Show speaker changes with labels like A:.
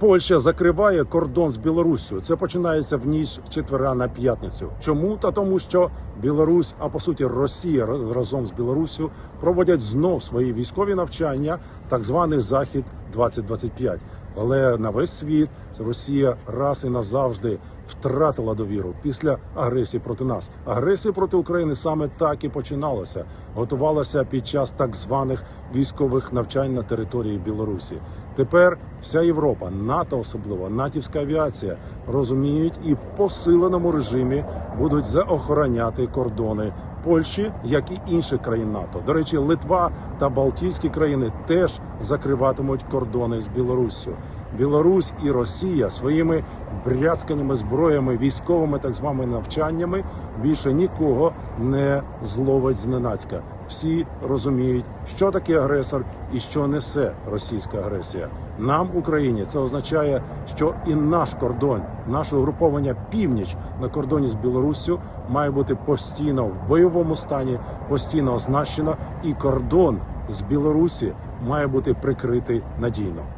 A: Польща закриває кордон з Білоруссю. Це починається в ніч з четверга на п'ятницю. Чому? Та тому, що Білорусь, а по суті Росія ра- разом з Білоруссю проводять знов свої військові навчання, так званий захід 2025. Але на весь світ Росія раз і назавжди втратила довіру після агресії проти нас. Агресія проти України саме так і починалася. Готувалася під час так званих військових навчань на території Білорусі. Тепер вся Європа, НАТО особливо, натівська авіація розуміють і в посиленому режимі будуть заохороняти кордони Польщі, як і інших країн НАТО. До речі, Литва та Балтійські країни теж закриватимуть кордони з Білоруссю. Білорусь і Росія своїми бряцканими зброями, військовими так званими навчаннями більше нікого не зловить зненацька. Всі розуміють, що таке агресор і що несе російська агресія. Нам, Україні, це означає, що і наш кордон, наше угруповання північ на кордоні з Білоруссю має бути постійно в бойовому стані, постійно оснащено, і кордон з Білорусі має бути прикритий надійно.